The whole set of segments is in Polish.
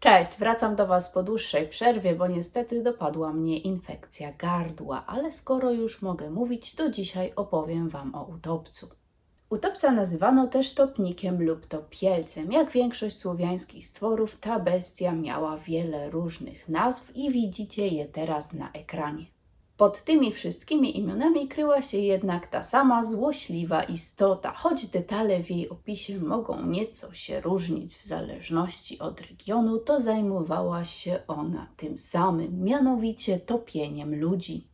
Cześć, wracam do Was po dłuższej przerwie, bo niestety dopadła mnie infekcja gardła, ale skoro już mogę mówić, to dzisiaj opowiem Wam o utopcu. Utopca nazywano też topnikiem lub topielcem. Jak większość słowiańskich stworów, ta bestia miała wiele różnych nazw i widzicie je teraz na ekranie. Pod tymi wszystkimi imionami kryła się jednak ta sama złośliwa istota, choć detale w jej opisie mogą nieco się różnić w zależności od regionu, to zajmowała się ona tym samym, mianowicie topieniem ludzi.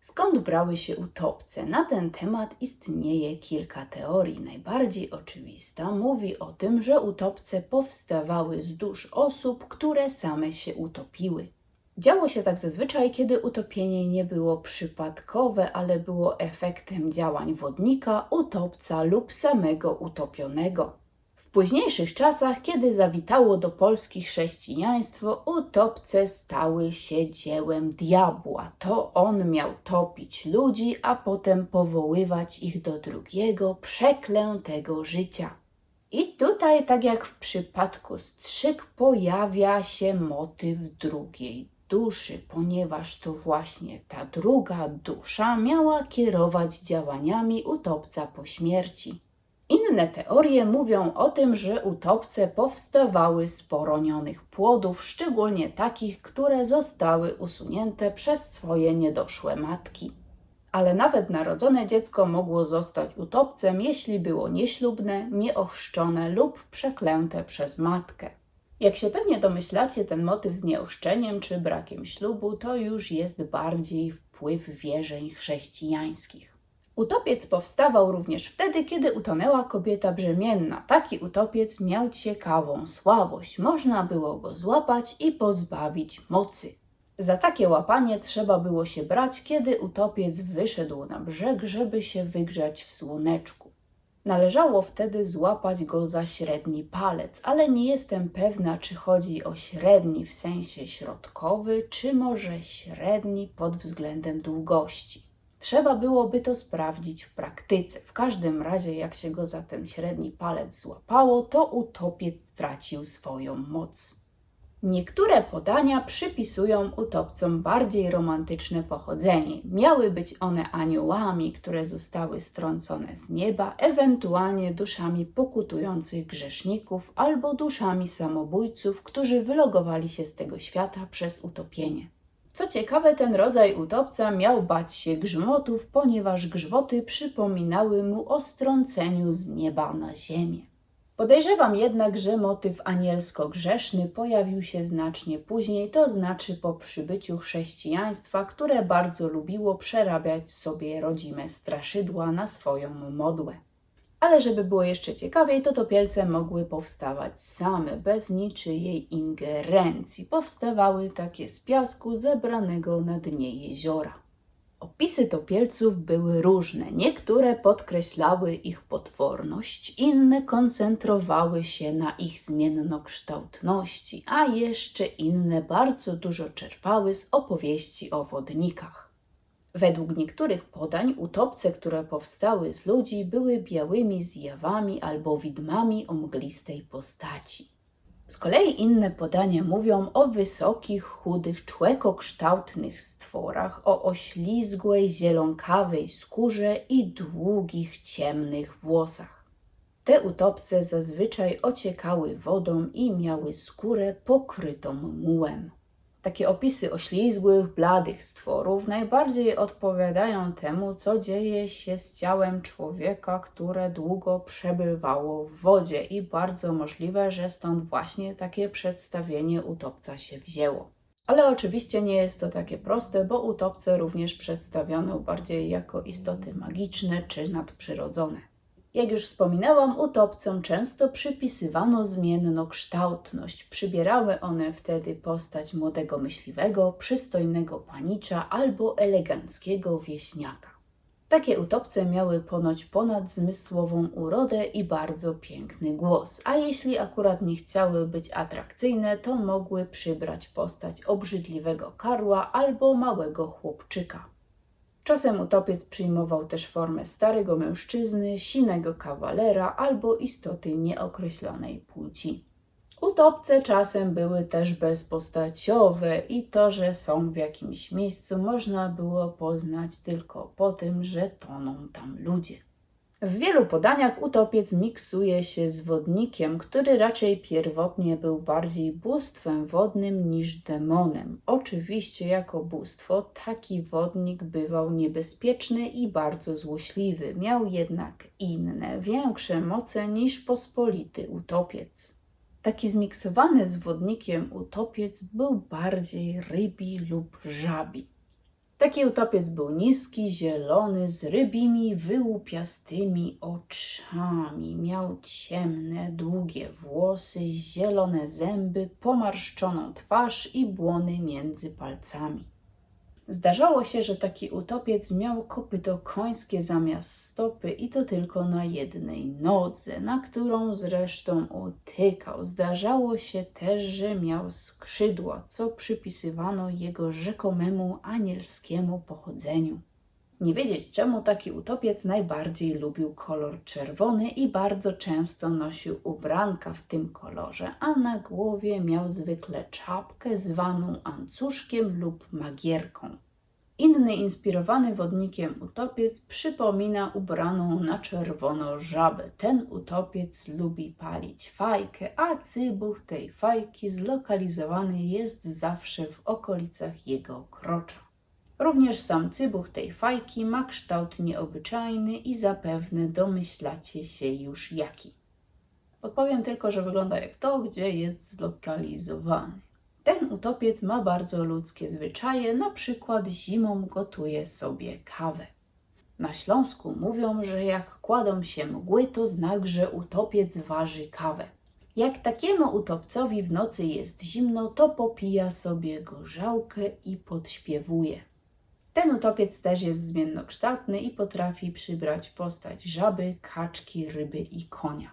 Skąd brały się utopce? Na ten temat istnieje kilka teorii. Najbardziej oczywista mówi o tym, że utopce powstawały z dusz osób, które same się utopiły. Działo się tak zazwyczaj, kiedy utopienie nie było przypadkowe, ale było efektem działań wodnika, utopca lub samego utopionego. W późniejszych czasach, kiedy zawitało do Polski chrześcijaństwo, utopce stały się dziełem diabła. To on miał topić ludzi, a potem powoływać ich do drugiego, przeklętego życia. I tutaj, tak jak w przypadku strzyk, pojawia się motyw drugiej duszy, ponieważ to właśnie ta druga dusza miała kierować działaniami utopca po śmierci. Inne teorie mówią o tym, że utopce powstawały z poronionych płodów, szczególnie takich, które zostały usunięte przez swoje niedoszłe matki. Ale nawet narodzone dziecko mogło zostać utopcem, jeśli było nieślubne, nieochrzczone lub przeklęte przez matkę. Jak się pewnie domyślacie, ten motyw z nieoszczeniem czy brakiem ślubu to już jest bardziej wpływ wierzeń chrześcijańskich. Utopiec powstawał również wtedy, kiedy utonęła kobieta brzemienna. Taki utopiec miał ciekawą słabość. Można było go złapać i pozbawić mocy. Za takie łapanie trzeba było się brać, kiedy utopiec wyszedł na brzeg, żeby się wygrzać w słoneczku. Należało wtedy złapać go za średni palec, ale nie jestem pewna, czy chodzi o średni w sensie środkowy, czy może średni pod względem długości. Trzeba byłoby to sprawdzić w praktyce. W każdym razie, jak się go za ten średni palec złapało, to utopiec stracił swoją moc. Niektóre podania przypisują utopcom bardziej romantyczne pochodzenie. Miały być one aniołami, które zostały strącone z nieba, ewentualnie duszami pokutujących grzeszników albo duszami samobójców, którzy wylogowali się z tego świata przez utopienie. Co ciekawe, ten rodzaj utopca miał bać się grzmotów, ponieważ grzmoty przypominały mu o strąceniu z nieba na ziemię. Podejrzewam jednak, że motyw anielsko-grzeszny pojawił się znacznie później, to znaczy po przybyciu chrześcijaństwa, które bardzo lubiło przerabiać sobie rodzime straszydła na swoją modłę. Ale żeby było jeszcze ciekawiej, to topielce mogły powstawać same, bez niczyjej ingerencji. Powstawały takie z piasku zebranego na dnie jeziora. Opisy topielców były różne. Niektóre podkreślały ich potworność, inne koncentrowały się na ich zmiennokształtności, a jeszcze inne bardzo dużo czerpały z opowieści o wodnikach. Według niektórych podań utopce, które powstały z ludzi, były białymi zjawami albo widmami o mglistej postaci. Z kolei inne podania mówią o wysokich, chudych, człekokształtnych stworach, o oślizgłej, zielonkawej skórze i długich, ciemnych włosach. Te utopce zazwyczaj ociekały wodą i miały skórę pokrytą mułem. Takie opisy oślizgłych, bladych stworów najbardziej odpowiadają temu, co dzieje się z ciałem człowieka, które długo przebywało w wodzie, i bardzo możliwe, że stąd właśnie takie przedstawienie utopca się wzięło. Ale oczywiście nie jest to takie proste, bo utopce również przedstawiono bardziej jako istoty magiczne czy nadprzyrodzone. Jak już wspominałam, utopcom często przypisywano zmiennokształtność. Przybierały one wtedy postać młodego myśliwego, przystojnego panicza albo eleganckiego wieśniaka. Takie utopce miały ponoć ponadzmysłową urodę i bardzo piękny głos, a jeśli akurat nie chciały być atrakcyjne, to mogły przybrać postać obrzydliwego karła albo małego chłopczyka. Czasem utopiec przyjmował też formę starego mężczyzny, sinego kawalera albo istoty nieokreślonej płci. Utopce czasem były też bezpostaciowe i to, że są w jakimś miejscu, można było poznać tylko po tym, że toną tam ludzie. W wielu podaniach utopiec miksuje się z wodnikiem, który raczej pierwotnie był bardziej bóstwem wodnym niż demonem. Oczywiście jako bóstwo taki wodnik bywał niebezpieczny i bardzo złośliwy, miał jednak inne, większe moce niż pospolity utopiec. Taki zmiksowany z wodnikiem utopiec był bardziej rybi lub żabi. Taki utopiec był niski, zielony, z rybimi, wyłupiastymi oczami. Miał ciemne, długie włosy, zielone zęby, pomarszczoną twarz i błony między palcami. Zdarzało się, że taki utopiec miał kopyto końskie zamiast stopy i to tylko na jednej nodze, na którą zresztą utykał. Zdarzało się też, że miał skrzydła, co przypisywano jego rzekomemu anielskiemu pochodzeniu. Nie wiedzieć czemu taki utopiec najbardziej lubił kolor czerwony i bardzo często nosił ubranka w tym kolorze, a na głowie miał zwykle czapkę zwaną ancuszkiem lub magierką. Inny inspirowany wodnikiem utopiec przypomina ubraną na czerwono żabę. Ten utopiec lubi palić fajkę, a cybuch tej fajki zlokalizowany jest zawsze w okolicach jego krocza. Również sam cybuch tej fajki ma kształt nieobyczajny i zapewne domyślacie się już jaki. Podpowiem tylko, że wygląda jak to, gdzie jest zlokalizowany. Ten utopiec ma bardzo ludzkie zwyczaje, na przykład zimą gotuje sobie kawę. Na Śląsku mówią, że jak kładą się mgły, to znak, że utopiec waży kawę. Jak takiemu utopcowi w nocy jest zimno, to popija sobie gorzałkę i podśpiewuje. Ten utopiec też jest zmiennokształtny i potrafi przybrać postać żaby, kaczki, ryby i konia.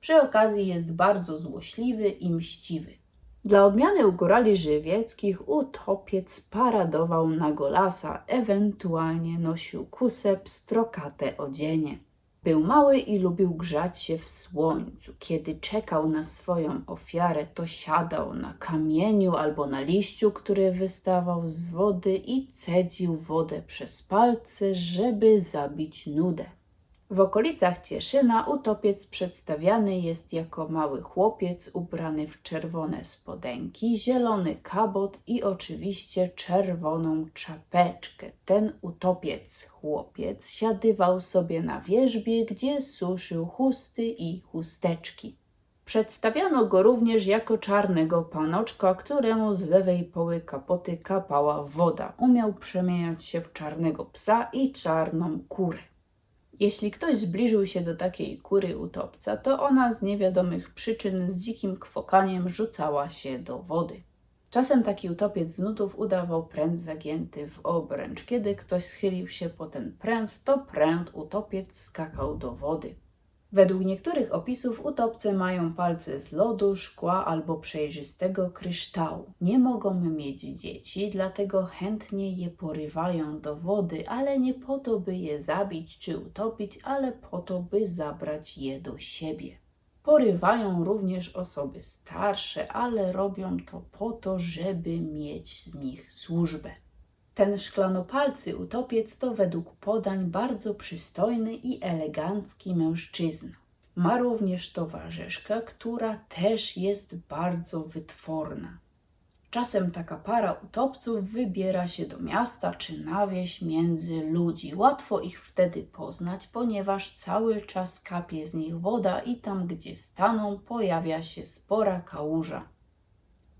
Przy okazji jest bardzo złośliwy i mściwy. Dla odmiany u górali żywieckich utopiec paradował na golasa, ewentualnie nosił kusę, pstrokate odzienie. Był mały i lubił grzać się w słońcu. Kiedy czekał na swoją ofiarę, to siadał na kamieniu albo na liściu, który wystawał z wody i cedził wodę przez palce, żeby zabić nudę. W okolicach Cieszyna utopiec przedstawiany jest jako mały chłopiec ubrany w czerwone spodenki, zielony kabot i oczywiście czerwoną czapeczkę. Ten utopiec chłopiec siadywał sobie na wierzbie, gdzie suszył chusty i chusteczki. Przedstawiano go również jako czarnego panoczka, któremu z lewej poły kapoty kapała woda. Umiał przemieniać się w czarnego psa i czarną kurę. Jeśli ktoś zbliżył się do takiej kury utopca, to ona z niewiadomych przyczyn z dzikim kwokaniem rzucała się do wody. Czasem taki utopiec z nutów udawał pręt zagięty w obręcz. Kiedy ktoś schylił się po ten pręt, to pręt utopiec skakał do wody. Według niektórych opisów utopce mają palce z lodu, szkła albo przejrzystego kryształu. Nie mogą mieć dzieci, dlatego chętnie je porywają do wody, ale nie po to, by je zabić czy utopić, ale po to, by zabrać je do siebie. Porywają również osoby starsze, ale robią to po to, żeby mieć z nich służbę. Ten szklanopalcy utopiec to według podań bardzo przystojny i elegancki mężczyzna. Ma również towarzyszkę, która też jest bardzo wytworna. Czasem taka para utopców wybiera się do miasta czy na wieś między ludzi. Łatwo ich wtedy poznać, ponieważ cały czas kapie z nich woda i tam, gdzie staną, pojawia się spora kałuża.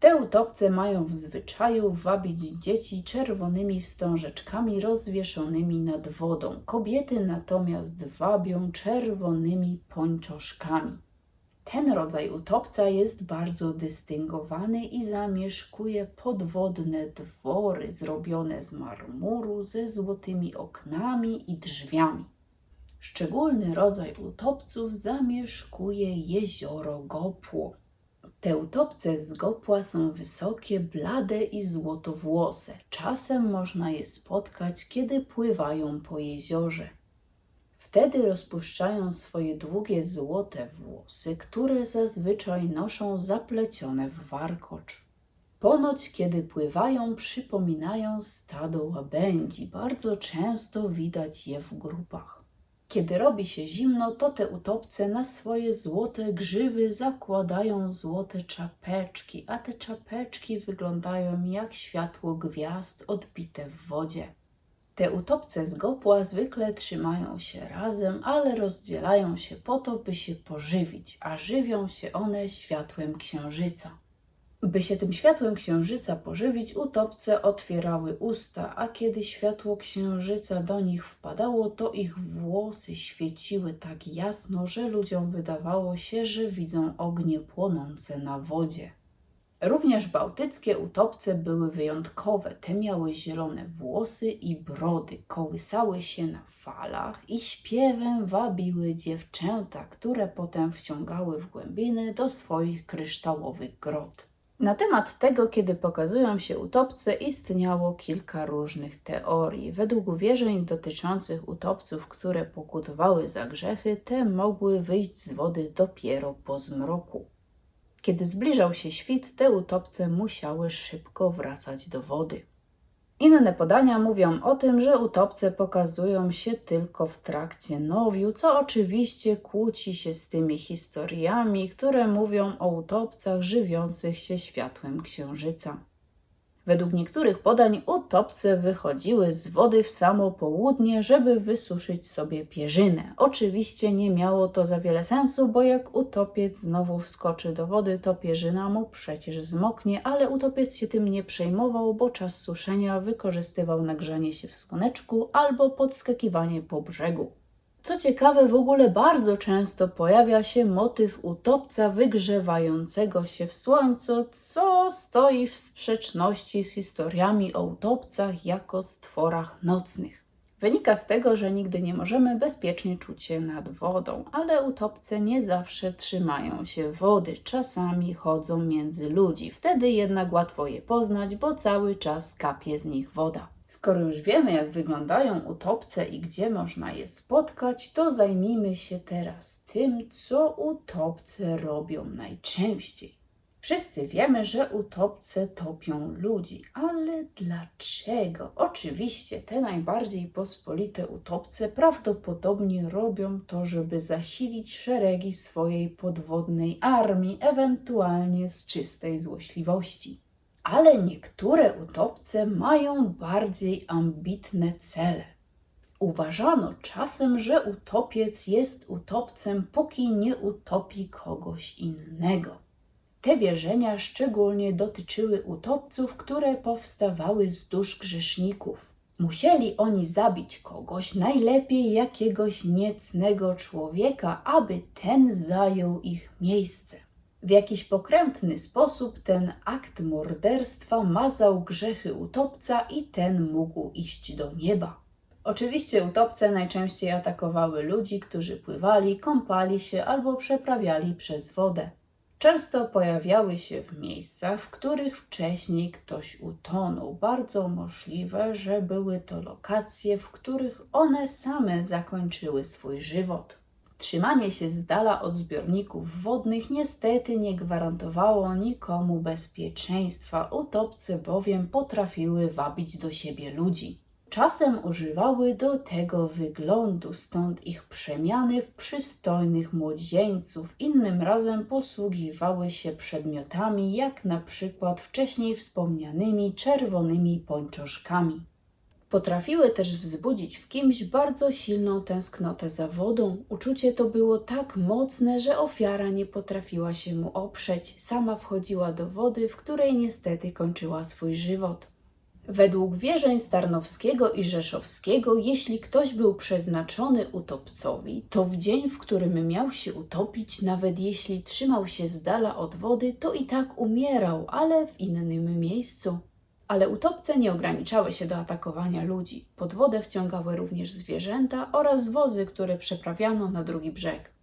Te utopce mają w zwyczaju wabić dzieci czerwonymi wstążeczkami rozwieszonymi nad wodą. Kobiety natomiast wabią czerwonymi pończoszkami. Ten rodzaj utopca jest bardzo dystyngowany i zamieszkuje podwodne dwory zrobione z marmuru ze złotymi oknami i drzwiami. Szczególny rodzaj utopców zamieszkuje jezioro Gopło. Te utopce z gopła są wysokie, blade i złotowłose. Czasem można je spotkać, kiedy pływają po jeziorze. Wtedy rozpuszczają swoje długie złote włosy, które zazwyczaj noszą zaplecione w warkocz. Ponoć, kiedy pływają, przypominają stado łabędzi. Bardzo często widać je w grupach. Kiedy robi się zimno, to te utopce na swoje złote grzywy zakładają złote czapeczki, a te czapeczki wyglądają jak światło gwiazd odbite w wodzie. Te utopce z gopła zwykle trzymają się razem, ale rozdzielają się po to, by się pożywić, a żywią się one światłem księżyca. By się tym światłem księżyca pożywić, utopce otwierały usta, a kiedy światło księżyca do nich wpadało, to ich włosy świeciły tak jasno, że ludziom wydawało się, że widzą ognie płonące na wodzie. Również bałtyckie utopce były wyjątkowe. Te miały zielone włosy i brody, kołysały się na falach i śpiewem wabiły dziewczęta, które potem wciągały w głębiny do swoich kryształowych grot. Na temat tego, kiedy pokazują się utopce, istniało kilka różnych teorii. Według wierzeń dotyczących utopców, które pokutowały za grzechy, te mogły wyjść z wody dopiero po zmroku. Kiedy zbliżał się świt, te utopce musiały szybko wracać do wody. Inne podania mówią o tym, że utopce pokazują się tylko w trakcie nowiu, co oczywiście kłóci się z tymi historiami, które mówią o utopcach żywiących się światłem księżyca. Według niektórych podań utopce wychodziły z wody w samo południe, żeby wysuszyć sobie pierzynę. Oczywiście nie miało to za wiele sensu, bo jak utopiec znowu wskoczy do wody, to pierzyna mu przecież zmoknie, ale utopiec się tym nie przejmował, bo czas suszenia wykorzystywał nagrzanie się w słoneczku albo podskakiwanie po brzegu. Co ciekawe, w ogóle bardzo często pojawia się motyw utopca wygrzewającego się w słońcu, co stoi w sprzeczności z historiami o utopcach jako stworach nocnych. Wynika z tego, że nigdy nie możemy bezpiecznie czuć się nad wodą, ale utopce nie zawsze trzymają się wody, czasami chodzą między ludzi. Wtedy jednak łatwo je poznać, bo cały czas kapie z nich woda. Skoro już wiemy, jak wyglądają utopce i gdzie można je spotkać, to zajmijmy się teraz tym, co utopce robią najczęściej. Wszyscy wiemy, że utopce topią ludzi, ale dlaczego? Oczywiście te najbardziej pospolite utopce prawdopodobnie robią to, żeby zasilić szeregi swojej podwodnej armii, ewentualnie z czystej złośliwości ale niektóre utopce mają bardziej ambitne cele. Uważano czasem, że utopiec jest utopcem, póki nie utopi kogoś innego. Te wierzenia szczególnie dotyczyły utopców, które powstawały z dusz grzeszników. Musieli oni zabić kogoś, najlepiej jakiegoś niecnego człowieka, aby ten zajął ich miejsce. W jakiś pokrętny sposób ten akt morderstwa mazał grzechy utopca i ten mógł iść do nieba. Oczywiście utopce najczęściej atakowały ludzi, którzy pływali, kąpali się albo przeprawiali przez wodę. Często pojawiały się w miejscach, w których wcześniej ktoś utonął. Bardzo możliwe, że były to lokacje, w których one same zakończyły swój żywot. Trzymanie się z dala od zbiorników wodnych niestety nie gwarantowało nikomu bezpieczeństwa, utopce bowiem potrafiły wabić do siebie ludzi. Czasem używały do tego wyglądu, stąd ich przemiany w przystojnych młodzieńców. Innym razem posługiwały się przedmiotami, jak na przykład wcześniej wspomnianymi czerwonymi pończoszkami. Potrafiły też wzbudzić w kimś bardzo silną tęsknotę za wodą. Uczucie to było tak mocne, że ofiara nie potrafiła się mu oprzeć. Sama wchodziła do wody, w której niestety kończyła swój żywot. Według wierzeń Starnowskiego i Rzeszowskiego, jeśli ktoś był przeznaczony utopcowi, to w dzień, w którym miał się utopić, nawet jeśli trzymał się z dala od wody, to i tak umierał, ale w innym miejscu. Ale utopce nie ograniczały się do atakowania ludzi. Pod wodę wciągały również zwierzęta oraz wozy, które przeprawiano na drugi brzeg.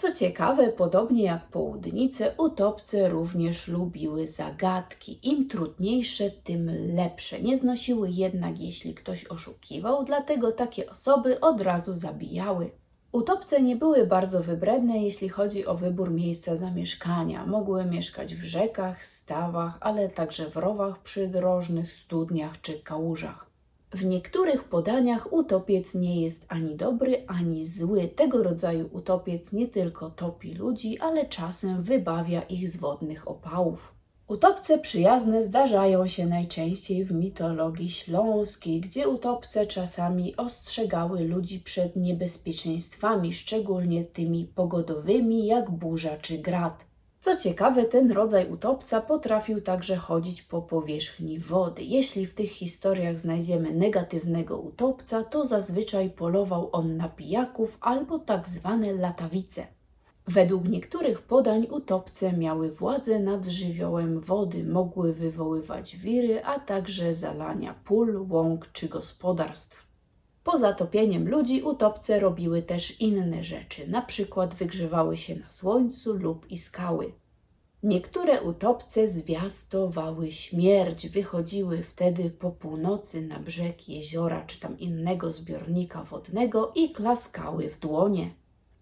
Co ciekawe, podobnie jak południce, utopce również lubiły zagadki. Im trudniejsze, tym lepsze. Nie znosiły jednak, jeśli ktoś oszukiwał, dlatego takie osoby od razu zabijały. Utopce nie były bardzo wybredne, jeśli chodzi o wybór miejsca zamieszkania. Mogły mieszkać w rzekach, stawach, ale także w rowach przydrożnych, studniach czy kałużach. W niektórych podaniach utopiec nie jest ani dobry, ani zły. Tego rodzaju utopiec nie tylko topi ludzi, ale czasem wybawia ich z wodnych opałów. Utopce przyjazne zdarzają się najczęściej w mitologii śląskiej, gdzie utopce czasami ostrzegały ludzi przed niebezpieczeństwami, szczególnie tymi pogodowymi jak burza czy grad. Co ciekawe, ten rodzaj utopca potrafił także chodzić po powierzchni wody. Jeśli w tych historiach znajdziemy negatywnego utopca, to zazwyczaj polował on na pijaków albo tak zwane latawice. Według niektórych podań utopce miały władzę nad żywiołem wody, mogły wywoływać wiry, a także zalania pól, łąk czy gospodarstw. Poza topieniem ludzi utopce robiły też inne rzeczy, na przykład wygrzewały się na słońcu lub iskały. Niektóre utopce zwiastowały śmierć, wychodziły wtedy po północy na brzeg jeziora czy tam innego zbiornika wodnego i klaskały w dłonie.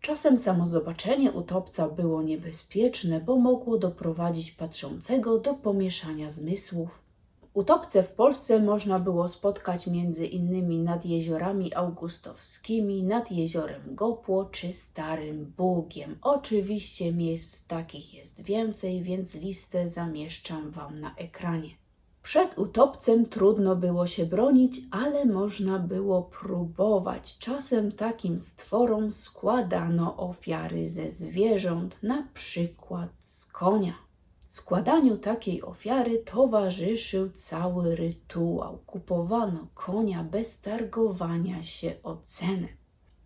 Czasem samo zobaczenie utopca było niebezpieczne, bo mogło doprowadzić patrzącego do pomieszania zmysłów. Utopce w Polsce można było spotkać między innymi nad jeziorami augustowskimi, nad jeziorem Gopło czy Starym Bugiem. Oczywiście miejsc takich jest więcej, więc listę zamieszczam Wam na ekranie. Przed utopcem trudno było się bronić, ale można było próbować. Czasem takim stworom składano ofiary ze zwierząt, na przykład z konia. Składaniu takiej ofiary towarzyszył cały rytuał. Kupowano konia bez targowania się o cenę.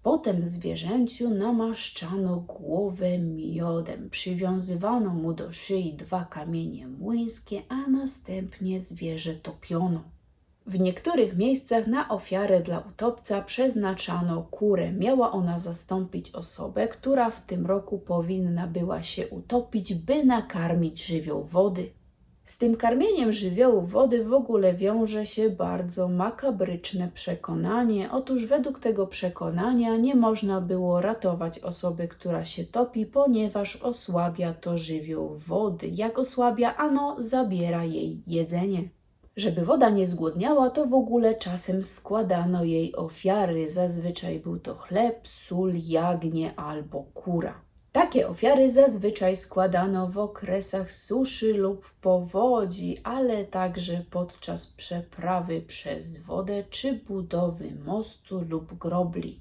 Potem zwierzęciu namaszczano głowę miodem, przywiązywano mu do szyi dwa kamienie młyńskie, a następnie zwierzę topiono. W niektórych miejscach na ofiarę dla utopca przeznaczano kurę. Miała ona zastąpić osobę, która w tym roku powinna była się utopić, by nakarmić żywioł wody. Z tym karmieniem żywiołu wody w ogóle wiąże się bardzo makabryczne przekonanie. Otóż według tego przekonania nie można było ratować osoby, która się topi, ponieważ osłabia to żywioł wody. Jak osłabia, ano zabiera jej jedzenie. Żeby woda nie zgłodniała, to w ogóle czasem składano jej ofiary. Zazwyczaj był to chleb, sól, jagnię albo kura. Takie ofiary zazwyczaj składano w okresach suszy lub powodzi, ale także podczas przeprawy przez wodę czy budowy mostu lub grobli.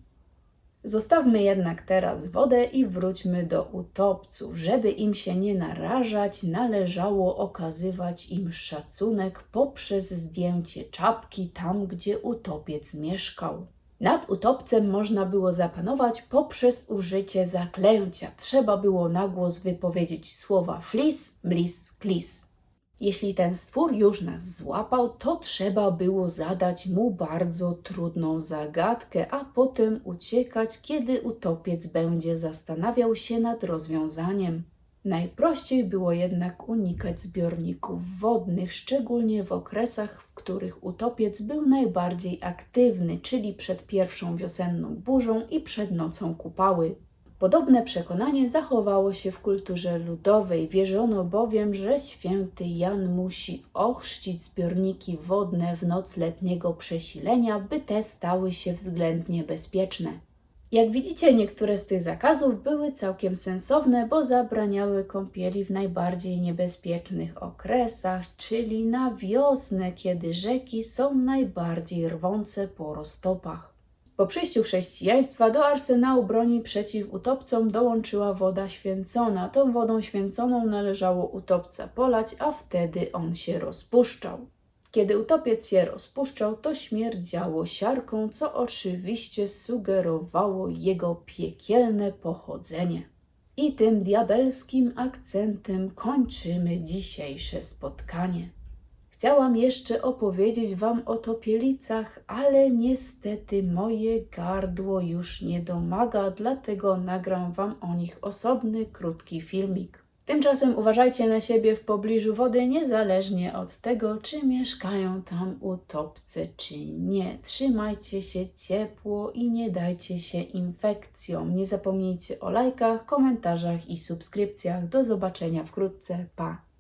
Zostawmy jednak teraz wodę i wróćmy do utopców. Żeby im się nie narażać, należało okazywać im szacunek poprzez zdjęcie czapki tam, gdzie utopiec mieszkał. Nad utopcem można było zapanować poprzez użycie zaklęcia. Trzeba było na głos wypowiedzieć słowa flis, mlis, klis. Jeśli ten stwór już nas złapał, to trzeba było zadać mu bardzo trudną zagadkę, a potem uciekać, kiedy utopiec będzie zastanawiał się nad rozwiązaniem. Najprościej było jednak unikać zbiorników wodnych, szczególnie w okresach, w których utopiec był najbardziej aktywny, czyli przed pierwszą wiosenną burzą i przed nocą kupały. Podobne przekonanie zachowało się w kulturze ludowej. Wierzono bowiem, że święty Jan musi ochrzcić zbiorniki wodne w noc letniego przesilenia, by te stały się względnie bezpieczne. Jak widzicie, niektóre z tych zakazów były całkiem sensowne, bo zabraniały kąpieli w najbardziej niebezpiecznych okresach, czyli na wiosnę, kiedy rzeki są najbardziej rwące po roztopach. Po przyjściu chrześcijaństwa do arsenału broni przeciw utopcom dołączyła woda święcona. Tą wodą święconą należało utopca polać, a wtedy on się rozpuszczał. Kiedy utopiec się rozpuszczał, to śmierdziało siarką, co oczywiście sugerowało jego piekielne pochodzenie. I tym diabelskim akcentem kończymy dzisiejsze spotkanie. Chciałam jeszcze opowiedzieć Wam o topielicach, ale niestety moje gardło już nie domaga, dlatego nagram Wam o nich osobny, krótki filmik. Tymczasem uważajcie na siebie w pobliżu wody, niezależnie od tego, czy mieszkają tam utopcy, czy nie. Trzymajcie się ciepło i nie dajcie się infekcjom. Nie zapomnijcie o lajkach, komentarzach i subskrypcjach. Do zobaczenia wkrótce. Pa!